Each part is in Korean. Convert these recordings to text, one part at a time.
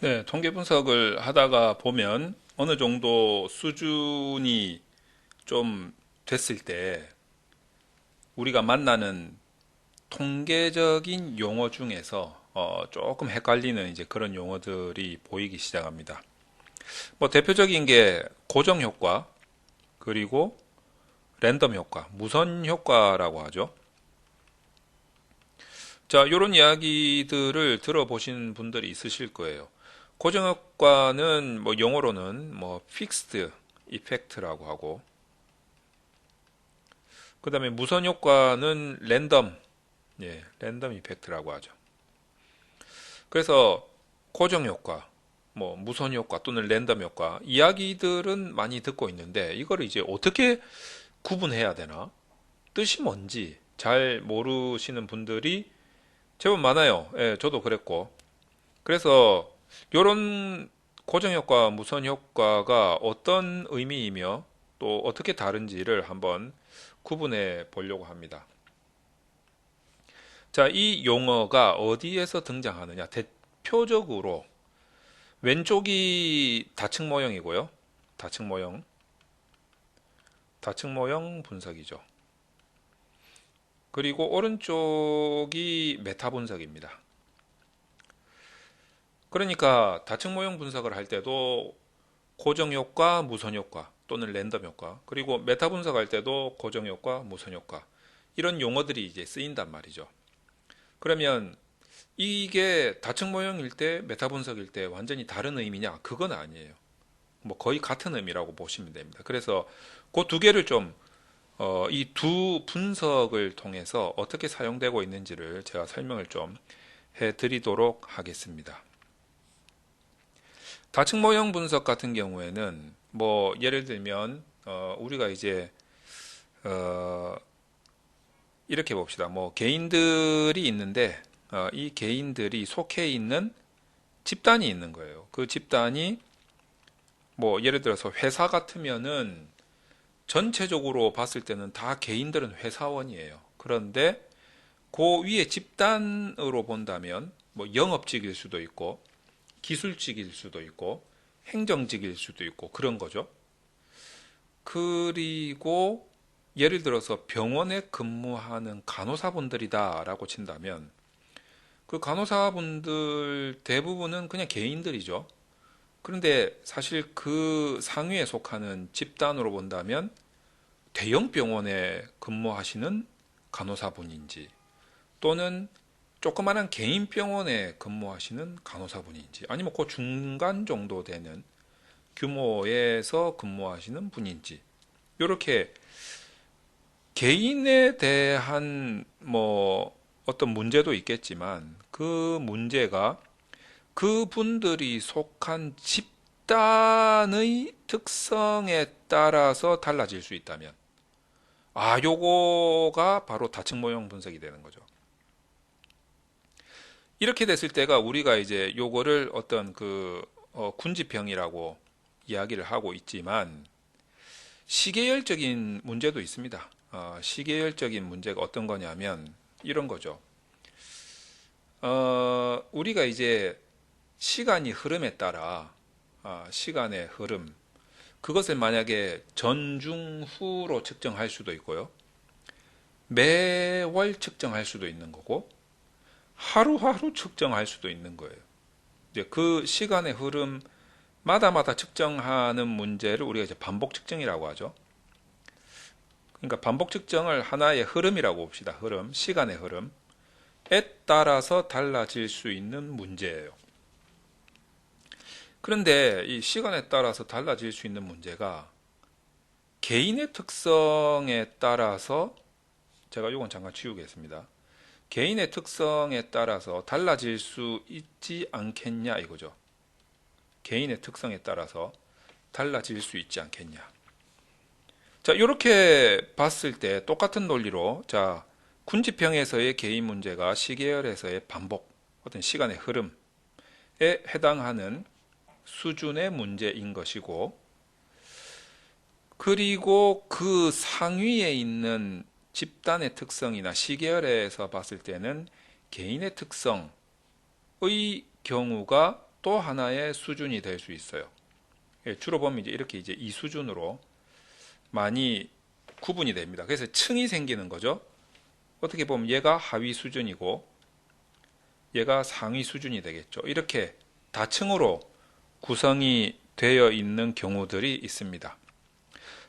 네, 통계 분석을 하다가 보면 어느 정도 수준이 좀 됐을 때 우리가 만나는 통계적인 용어 중에서 어, 조금 헷갈리는 이제 그런 용어들이 보이기 시작합니다. 뭐 대표적인 게 고정 효과 그리고 랜덤 효과, 무선 효과라고 하죠. 자, 이런 이야기들을 들어보신 분들이 있으실 거예요. 고정 효과는 뭐 영어로는 뭐 fixed effect라고 하고 그 다음에 무선 효과는 랜덤 예, 랜덤 이펙트라고 하죠. 그래서 고정 효과, 뭐 무선 효과 또는 랜덤 효과 이야기들은 많이 듣고 있는데 이거를 이제 어떻게 구분해야 되나? 뜻이 뭔지 잘 모르시는 분들이 제법 많아요. 예, 저도 그랬고. 그래서 이런 고정 효과, 무선 효과가 어떤 의미이며 또 어떻게 다른지를 한번 구분해 보려고 합니다. 자, 이 용어가 어디에서 등장하느냐? 대표적으로 왼쪽이 다층 모형이고요. 다층 모형. 다층 모형 분석이죠. 그리고 오른쪽이 메타 분석입니다. 그러니까 다층 모형 분석을 할 때도 고정 효과, 무선 효과 또는 랜덤 효과, 그리고 메타 분석할 때도 고정 효과, 무선 효과 이런 용어들이 이제 쓰인단 말이죠. 그러면 이게 다층 모형일 때, 메타 분석일 때 완전히 다른 의미냐? 그건 아니에요. 뭐 거의 같은 의미라고 보시면 됩니다. 그래서 그 두 개를 좀 어, 이 두 분석을 통해서 어떻게 사용되고 있는지를 제가 설명을 좀 해드리도록 하겠습니다. 다층 모형 분석 같은 경우에는 뭐 예를 들면 어, 우리가 이제 어, 이렇게 봅시다. 뭐 개인들이 있는데 어, 이 개인들이 속해 있는 집단이 있는 거예요. 그 집단이 뭐 예를 들어서 회사 같으면은 전체적으로 봤을 때는 다 개인들은 회사원이에요. 그런데 그 위에 집단으로 본다면 뭐 영업직일 수도 있고 기술직일 수도 있고 행정직일 수도 있고 그런 거죠. 그리고 예를 들어서 병원에 근무하는 간호사분들이다라고 친다면 그 간호사분들 대부분은 그냥 개인들이죠. 그런데 사실 그 상위에 속하는 집단으로 본다면 대형 병원에 근무하시는 간호사분인지 또는 조그마한 개인 병원에 근무하시는 간호사분인지 아니면 그 중간 정도 되는 규모에서 근무하시는 분인지 이렇게 개인에 대한 뭐 어떤 문제도 있겠지만 그 문제가 그분들이 속한 집단의 특성에 따라서 달라질 수 있다면 아 요거가 바로 다층 모형 분석이 되는 거죠. 이렇게 됐을 때가 우리가 이제 요거를 어떤 그 어, 군지병이라고 이야기를 하고 있지만 시계열적인 문제도 있습니다. 어, 시계열적인 문제가 어떤 거냐면 이런 거죠. 어, 우리가 이제 시간이 흐름에 따라 어, 시간의 흐름 그것을 만약에 전중후로 측정할 수도 있고요. 매월 측정할 수도 있는 거고 하루하루 측정할 수도 있는 거예요. 이제 그 시간의 흐름 마다마다 측정하는 문제를 우리가 이제 반복 측정이라고 하죠. 그러니까 반복 측정을 하나의 흐름이라고 봅시다. 흐름, 시간의 흐름에 따라서 달라질 수 있는 문제예요. 그런데 이 시간에 따라서 달라질 수 있는 문제가 개인의 특성에 따라서 제가 이건 잠깐 지우겠습니다. 개인의 특성에 따라서 달라질 수 있지 않겠냐 이거죠. 개인의 특성에 따라서 달라질 수 있지 않겠냐. 자, 이렇게 봤을 때 똑같은 논리로 자, 군지평에서의 개인 문제가 시계열에서의 반복, 어떤 시간의 흐름에 해당하는 수준의 문제인 것이고 그리고 그 상위에 있는 집단의 특성이나 시계열에서 봤을 때는 개인의 특성의 경우가 또 하나의 수준이 될 수 있어요. 예, 주로 보면 이제 이렇게 이제 이 수준으로 많이 구분이 됩니다. 그래서 층이 생기는 거죠. 어떻게 보면 얘가 하위 수준이고 얘가 상위 수준이 되겠죠. 이렇게 다층으로 구성이 되어 있는 경우들이 있습니다.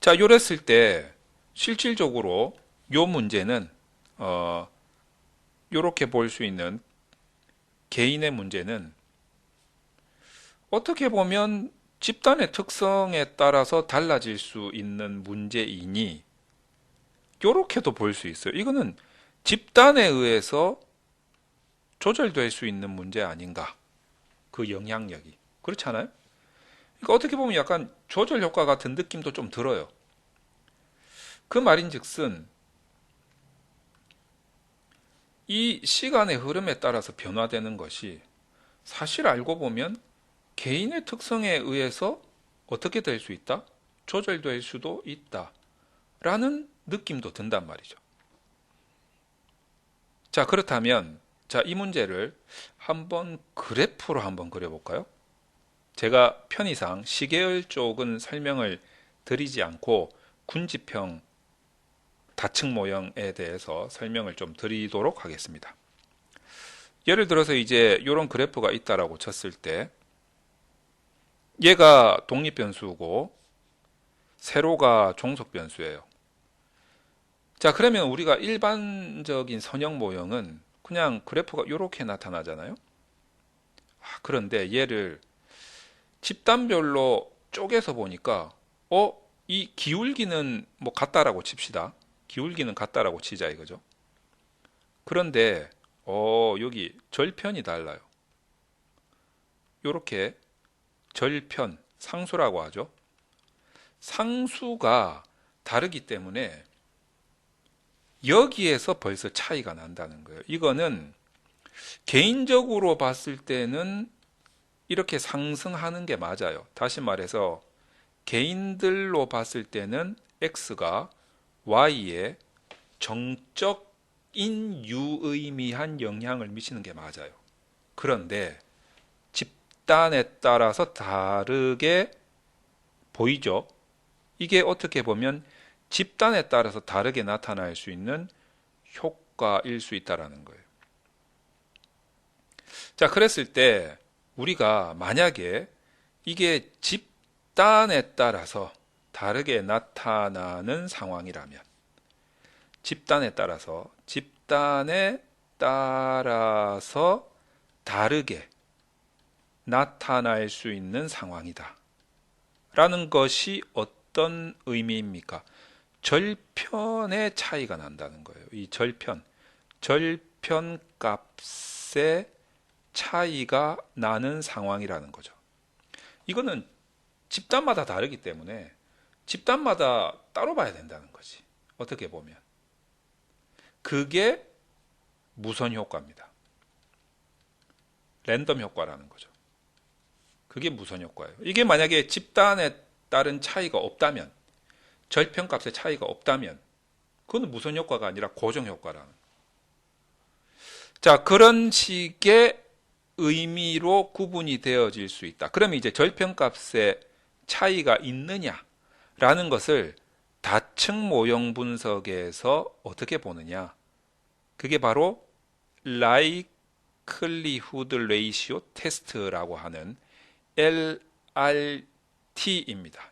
자, 요랬을 때 실질적으로 요 문제는 어 요렇게 볼 수 있는 개인의 문제는 어떻게 보면 집단의 특성에 따라서 달라질 수 있는 문제이니 요렇게도 볼 수 있어요. 이거는 집단에 의해서 조절될 수 있는 문제 아닌가? 그 영향력이. 그렇지 않아요? 그러니까 어떻게 보면 약간 조절 효과 같은 느낌도 좀 들어요. 그 말인즉슨 이 시간의 흐름에 따라서 변화되는 것이 사실 알고 보면 개인의 특성에 의해서 어떻게 될 수 있다? 조절될 수도 있다. 라는 느낌도 든단 말이죠. 자, 그렇다면, 자, 이 문제를 한번 그래프로 한번 그려볼까요? 제가 편의상 시계열 쪽은 설명을 드리지 않고 군지평 다층 모형에 대해서 설명을 좀 드리도록 하겠습니다. 예를 들어서 이제 이런 그래프가 있다라고 쳤을 때 얘가 독립 변수고 세로가 종속 변수예요. 자, 그러면 우리가 일반적인 선형 모형은 그냥 그래프가 이렇게 나타나잖아요. 아, 그런데 얘를 집단별로 쪼개서 보니까 어, 이 기울기는 뭐 같다라고 칩시다. 기울기는 같다라고 치자 이거죠. 그런데 어, 여기 절편이 달라요. 이렇게 절편, 상수라고 하죠. 상수가 다르기 때문에 여기에서 벌써 차이가 난다는 거예요. 이거는 개인적으로 봤을 때는 이렇게 상승하는 게 맞아요. 다시 말해서 개인들로 봤을 때는 x가 y에 정적인 유의미한 영향을 미치는 게 맞아요. 그런데 집단에 따라서 다르게 보이죠? 이게 어떻게 보면 집단에 따라서 다르게 나타날 수 있는 효과일 수 있다라는 거예요. 자, 그랬을 때 우리가 만약에 이게 집단에 따라서 다르게 나타나는 상황이라면 집단에 따라서 집단에 따라서 다르게 나타날 수 있는 상황이다. 라는 것이 어떤 의미입니까? 절편의 차이가 난다는 거예요. 이 절편, 절편 값의 차이가 나는 상황이라는 거죠. 이거는 집단마다 다르기 때문에 집단마다 따로 봐야 된다는 거지. 어떻게 보면. 그게 무선 효과입니다. 랜덤 효과라는 거죠. 그게 무선 효과예요. 이게 만약에 집단에 따른 차이가 없다면, 절편값의 차이가 없다면, 그건 무선 효과가 아니라 고정 효과라는. 자, 그런 식의 의미로 구분이 되어질 수 있다. 그러면 이제 절편값의 차이가 있느냐 라는 것을 다층 모형 분석에서 어떻게 보느냐? 그게 바로 likelihood ratio test라고 하는 LRT입니다.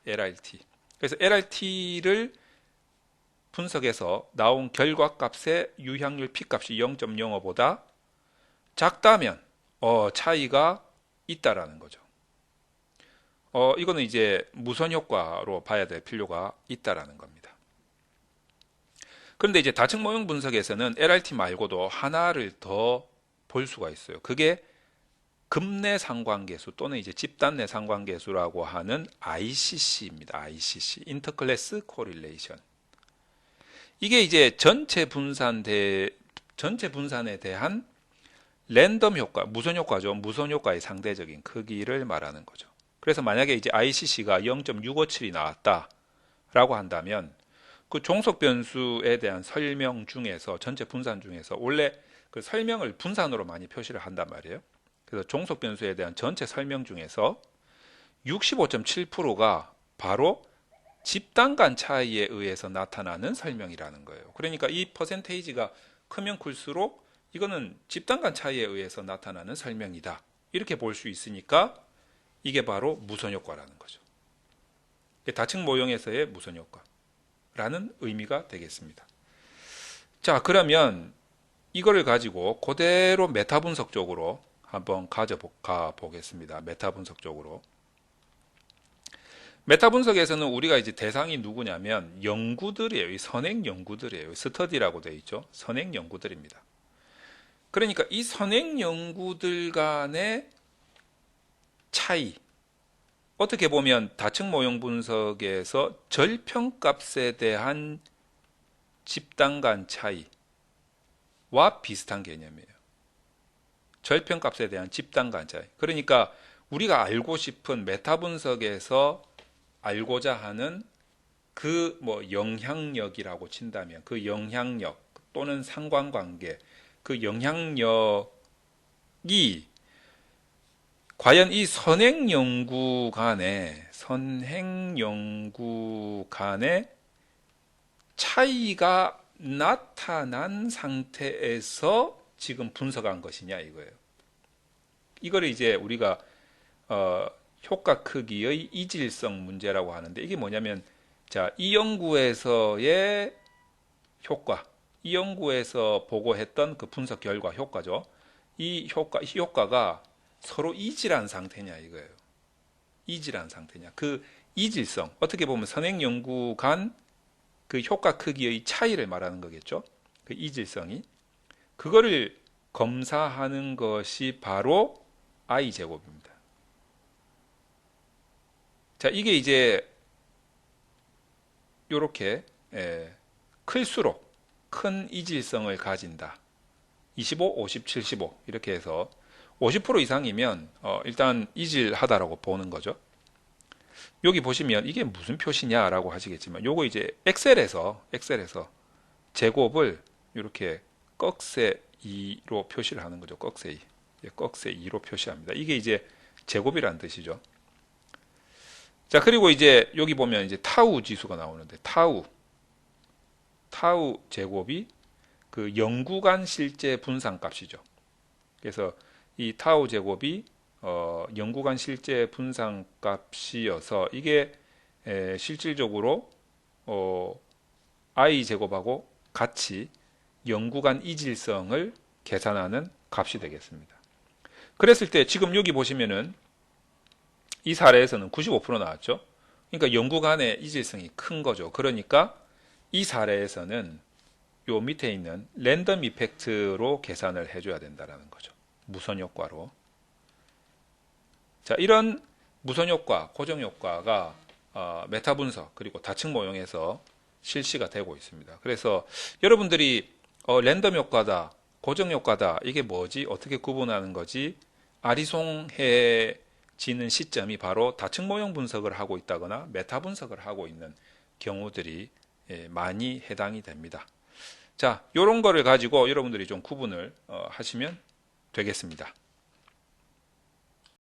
LRT. 그래서 LRT를 분석해서 나온 결과 값의 유향률 P값이 0.05보다 작다면 어, 차이가 있다라는 거죠. 어, 이거는 이제 무선 효과로 봐야 될 필요가 있다라는 겁니다. 그런데 이제 다층 모형 분석에서는 LRT 말고도 하나를 더 볼 수가 있어요. 그게 급내 상관계수 또는 이제 집단 내 상관계수라고 하는 ICC입니다. ICC, Interclass Correlation. 이게 이제 전체 분산 대 전체 분산에 대한 랜덤 효과, 무선 효과죠. 무선 효과의 상대적인 크기를 말하는 거죠. 그래서 만약에 이제 ICC가 0.657이 나왔다라고 한다면 그 종속 변수에 대한 설명 중에서 전체 분산 중에서 원래 그 설명을 분산으로 많이 표시를 한단 말이에요. 그래서 종속 변수에 대한 전체 설명 중에서 65.7%가 바로 집단 간 차이에 의해서 나타나는 설명이라는 거예요. 그러니까 이 퍼센테이지가 크면 클수록 이거는 집단 간 차이에 의해서 나타나는 설명이다. 이렇게 볼 수 있으니까 이게 바로 무선 효과라는 거죠. 다층 모형에서의 무선 효과라는 의미가 되겠습니다. 자, 그러면 이거를 가지고 그대로 메타 분석 쪽으로 한번 가져가 보겠습니다. 메타 분석 쪽으로. 메타 분석에서는 우리가 이제 대상이 누구냐면 연구들이에요. 이 선행 연구들이에요. 스터디라고 되어 있죠. 선행 연구들입니다. 그러니까 이 선행 연구들 간의 차이 어떻게 보면 다층 모형 분석에서 절평값에 대한 집단 간 차이와 비슷한 개념이에요. 절평값에 대한 집단 간 차이. 그러니까 우리가 알고 싶은 메타 분석에서 알고자 하는 그 뭐 영향력이라고 친다면 그 영향력 또는 상관관계 그 영향력이 과연 이 선행 연구 간의 선행 연구 간의 차이가 나타난 상태에서 지금 분석한 것이냐 이거예요. 이거를 이제 우리가 어, 효과 크기의 이질성 문제라고 하는데 이게 뭐냐면 자, 이 연구에서의 효과, 이 연구에서 보고했던 그 분석 결과 효과죠. 이 효과, 이 효과가 서로 이질한 상태냐 이거예요. 이질한 상태냐. 그 이질성, 어떻게 보면 선행 연구 간 그 효과 크기의 차이를 말하는 거겠죠. 그 이질성이. 그거를 검사하는 것이 바로 I 제곱입니다. 자, 이게 이제 이렇게 예, 클수록 큰 이질성을 가진다. 25, 50, 75 이렇게 해서 50% 이상이면 어, 일단 이질하다라고 보는 거죠. 여기 보시면 이게 무슨 표시냐라고 하시겠지만 요거 이제 엑셀에서 엑셀에서 제곱을 이렇게 꺽쇠 2로 표시를 하는 거죠. 꺽쇠 2. 예, 꺽쇠 2로 표시합니다. 이게 이제 제곱이라는 뜻이죠. 자, 그리고 이제 여기 보면 이제 타우 지수가 나오는데 타우 타우 제곱이 그 영구간 실제 분산 값이죠. 그래서 이 타우 제곱이 어, 영구간 실제 분산 값이어서 이게 에, 실질적으로 어, i 제곱하고 같이 영구간 이질성을 계산하는 값이 되겠습니다. 그랬을 때 지금 여기 보시면은 이 사례에서는 95% 나왔죠. 그러니까 영구간의 이질성이 큰 거죠. 그러니까 이 사례에서는 요 밑에 있는 랜덤 이펙트로 계산을 해줘야 된다는 거죠. 무선 효과로. 자, 이런 무선 효과, 고정 효과가 어, 메타 분석 그리고 다층 모형에서 실시가 되고 있습니다. 그래서 여러분들이 어, 랜덤 효과다, 고정 효과다, 이게 뭐지? 어떻게 구분하는 거지? 아리송해 지는 시점이 바로 다층 모형 분석을 하고 있다거나 메타 분석을 하고 있는 경우들이 예, 많이 해당이 됩니다. 자, 이런 거를 가지고 여러분들이 좀 구분을 어, 하시면 되겠습니다.